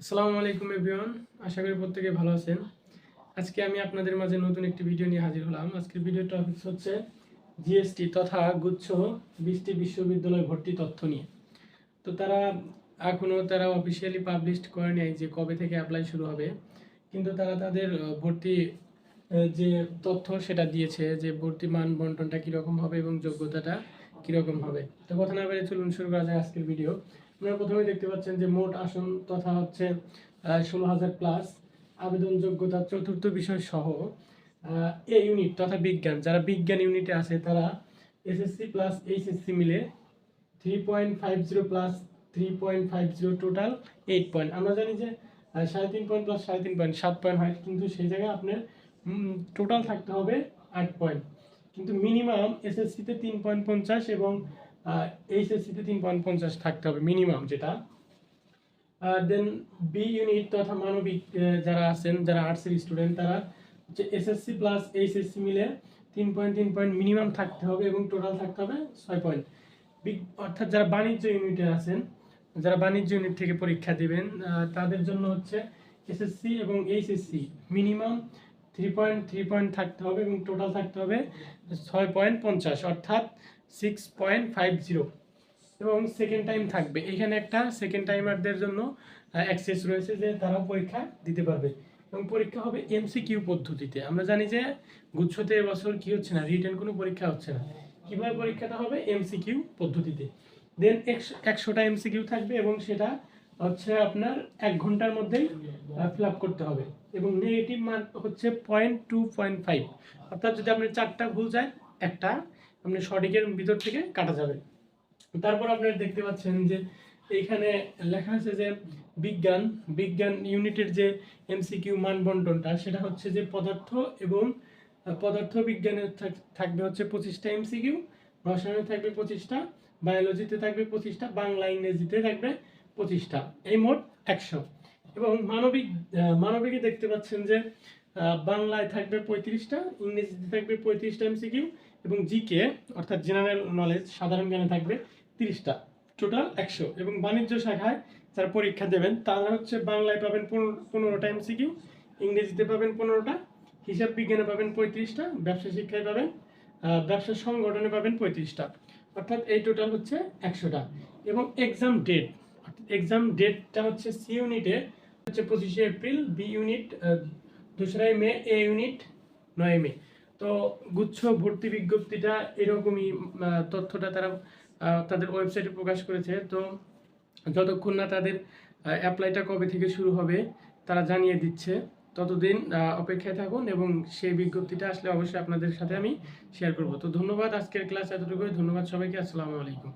আসসালামু আলাইকুম এভরিওয়ান, আশা করি প্রত্যেকে ভালো আছেন। আজকে আমি আপনাদের মাঝে নতুন একটি ভিডিও নিয়ে হাজির হলাম। আজকের ভিডিও টপিক হচ্ছে জিএসটি তথা গুচ্ছ বিশটি বিশ্ববিদ্যালয় ভর্তি তথ্য নিয়ে। তো তারা এখনও তারা অফিসিয়ালি পাবলিশ করে নেয় যে কবে থেকে অ্যাপ্লাই শুরু হবে। কিন্তু তারা তাদের ভর্তি যে তথ্য সেটা দিয়েছে যে ভর্তি মান বন্টনটা কীরকম হবে এবং যোগ্যতাটা কীরকম হবে। তো কথা না বেড়ে চলুন, শুরু করা যায় আজকের ভিডিও। আপনারা প্রথমে দেখতে পাচ্ছেন যে মোট আসন তথা হচ্ছে ষোলো হাজার প্লাস আবেদন যোগ্যতা চতুর্থ বিষয় সহ এ ইউনিট তথা বিজ্ঞান। যারা বিজ্ঞান ইউনিটে আছে, তারা এসএসসি প্লাস এইচএসসি মিলে three point five zero plus three point five zero total eight point আমরা জানি যে সাড়ে তিন পয়েন্ট প্লাস সাড়ে তিন পয়েন্ট সাত পয়েন্ট হয়, কিন্তু সেই জায়গায় আপনার টোটাল থাকতে হবে আট পয়েন্ট কিন্তু মিনিমাম এসএসসিতে তিন পয়েন্ট পঞ্চাশ এবং এইচএসসিতে তিন পয়েন্ট পঞ্চাশ থাকতে হবে মিনিমাম যেটা। দেন বি ইউনিট তথা মানবিক যারা আছেন, যারা আর্টসের স্টুডেন্ট তারা হচ্ছে এসএসসি প্লাস এইচএসসি মিলে তিন পয়েন্ট তিন পয়েন্ট মিনিমাম থাকতে হবে এবং টোটাল থাকতে হবে ছয় পয়েন্ট অর্থাৎ যারা বাণিজ্য ইউনিটে আছেন, যারা বাণিজ্য ইউনিট থেকে পরীক্ষা দিবেন তাদের জন্য হচ্ছে এসএসসি এবং HSC minimum three point three point থাকতে হবে এবং টোটাল থাকতে হবে ছয় পয়েন্ট পঞ্চাশ। অর্থাৎ সিক্স পয়েন্ট ফাইভ জিরো এবং সেকেন্ড টাইম থাকবে। এখানে একটা সেকেন্ড টাইমারদের জন্য অ্যাক্সেস রয়েছে যে তারা পরীক্ষা দিতে পারবে। এবং পরীক্ষা হবে এমসিকিউ পদ্ধতিতে। আমরা জানি যে গুচ্ছতে এবছর কি হচ্ছে না রিটেন কোনো পরীক্ষা হচ্ছে না। কীভাবে পরীক্ষাটা হবে? এমসিকিউ পদ্ধতিতে। দেন একশোটা এমসিকিউ থাকবে এবং সেটা হচ্ছে আপনার এক ঘণ্টার মধ্যেই ফিল আপ করতে হবে। এবং নেগেটিভ মান হচ্ছে পয়েন্ট টু পয়েন্ট ফাইভ অর্থাৎ যদি আপনার চারটা ভুল যায়, একটা আপনি সঠিকের ভিতর থেকে কাটা যাবে। তারপর আপনারা দেখতে পাচ্ছেন যে এইখানে লেখা আছে যে বিজ্ঞান বিজ্ঞান ইউনিটের যে এমসিকিউ মান বন্টনটা সেটা হচ্ছে যে পদার্থ এবং পদার্থ বিজ্ঞানের থাক- থাকবে হচ্ছে পঁচিশটা এমসিকিউ রসায়নে থাকবে পঁচিশটা, বায়োলজিতে থাকবে পঁচিশটা, বাংলা, ইংরেজিতে থাকবে পঁচিশটা। এই মোট একশো। এবং মানবিক মানবিকে দেখতে পাচ্ছেন যে বাংলায় থাকবে পঁয়ত্রিশটা, ইংরেজিতে থাকবে পঁয়ত্রিশটা এমসিকিউ এবং জিকে অর্থাৎ জেনারেল নলেজ সাধারণ জ্ঞানে থাকবে তিরিশটা। টোটাল একশো। এবং বাণিজ্য শাখায় যারা পরীক্ষা দেবেন, তারা হচ্ছে বাংলায় পাবেন পনেরো, পনেরোটা এমসিকিউ ইংরেজিতে পাবেন পনেরোটা, হিসাব বিজ্ঞানে পাবেন পঁয়ত্রিশটা, ব্যবসা শিক্ষায় পাবেন ব্যবসা সংগঠনে পাবেন পঁয়ত্রিশটা। অর্থাৎ এই টোটাল হচ্ছে একশোটা। এবং এক্সাম ডেট এক্সাম ডেটটা হচ্ছে সি ইউনিটে হচ্ছে পঁচিশে এপ্রিল বি ইউনিট দোসরাই মে এ ইউনিট নয় মে। তো গুচ্ছ ভর্তি বিজ্ঞপ্তিটা এরকমই তথ্যটা তারা তাদের ওয়েবসাইটে প্রকাশ করেছে। তো যতক্ষণ না তাদের অ্যাপ্লাইটা কবে থেকে শুরু হবে তারা জানিয়ে দিচ্ছে। ততদিন অপেক্ষায় থাকুন এবং সেই বিজ্ঞপ্তিটা আসলে অবশ্যই আপনাদের সাথে আমি শেয়ার করব। তো ধন্যবাদ আজকের ক্লাস এতটুকুই। ধন্যবাদ সবাইকে। আসসালামু আলাইকুম।